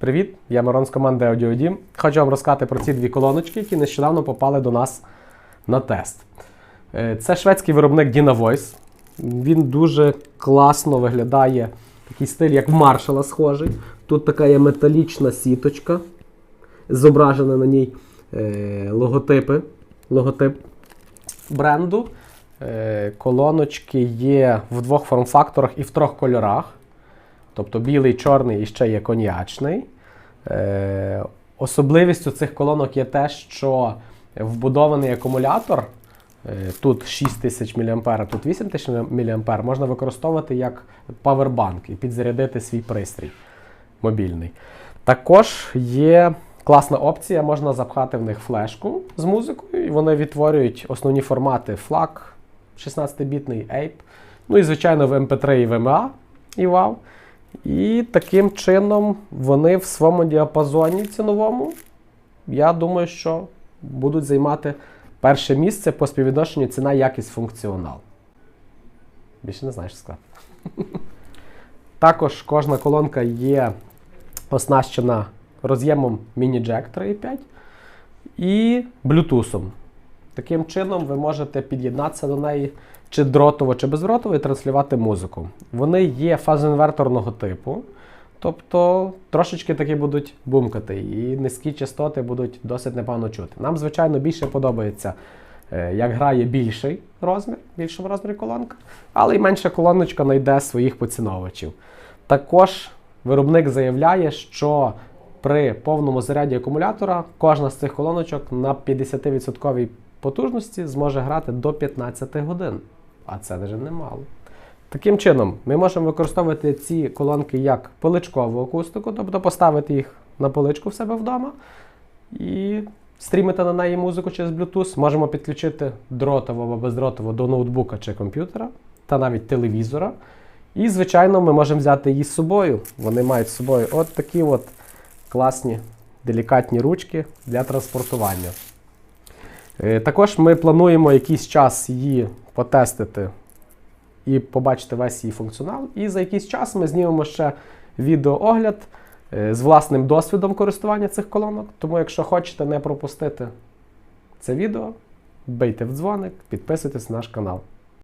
Привіт, я Мирон з команди AudioDім. Хочу вам розказати про ці дві колоночки, які нещодавно попали до нас на тест. Е, Це шведський виробник Dina Voice. Він дуже класно виглядає, такий стиль, як в маршала схожий. Тут така є металічна сіточка, зображена на ній е, логотипи, логотип бренду. Е, Колоночки є в двох форм-факторах і в трьох кольорах. Тобто білий, чорний і ще є коньячний. Е, особливістю цих колонок є те, що вбудований акумулятор. е, Тут 6000 мА, тут 8000 мА, можна використовувати як павербанк і підзарядити свій пристрій мобільний. Також є класна опція, можна запхати в них флешку з музикою, і вони відтворюють основні формати FLAC, 16-бітний APE, ну і, звичайно, в MP3 і VMA і WAV. І таким чином вони в своєму діапазоні ціновому, я думаю, що будуть займати перше місце по співвідношенню ціна, якість, функціонал. Більше не знаєш сказати. Також кожна колонка є оснащена роз'ємом міні-джек 3.5 і Bluetooth. Таким чином ви можете під'єднатися до неї чи дротово, чи бездротово і транслювати музику. Вони є фазоінверторного типу, тобто трошечки таки будуть бумкати, і низькі частоти будуть досить непогано чути. Нам, звичайно, більше подобається, е, як грає більший розмір, більшому розмірі колонка, але й менша колоночка знайде своїх поціновувачів. Також виробник заявляє, що при повному заряді акумулятора кожна з цих колоночок на 50% потужності зможе грати до 15 годин. А це вже немало. Таким чином, ми можемо використовувати ці колонки як поличкову акустику, тобто поставити їх на поличку в себе вдома і стрімити на неї музику через Bluetooth. Можемо підключити дротово або бездротово до ноутбука чи комп'ютера та навіть телевізора. І, звичайно, ми можемо взяти її з собою. Вони мають з собою от такі от класні делікатні ручки для транспортування. Е, Також ми плануємо якийсь час її потестити і побачити весь її функціонал. І за якийсь час ми знімемо ще відеоогляд е, з власним досвідом користування цих колонок. Тому, якщо хочете не пропустити це відео, бийте в дзвоник, підписуйтесь на наш канал.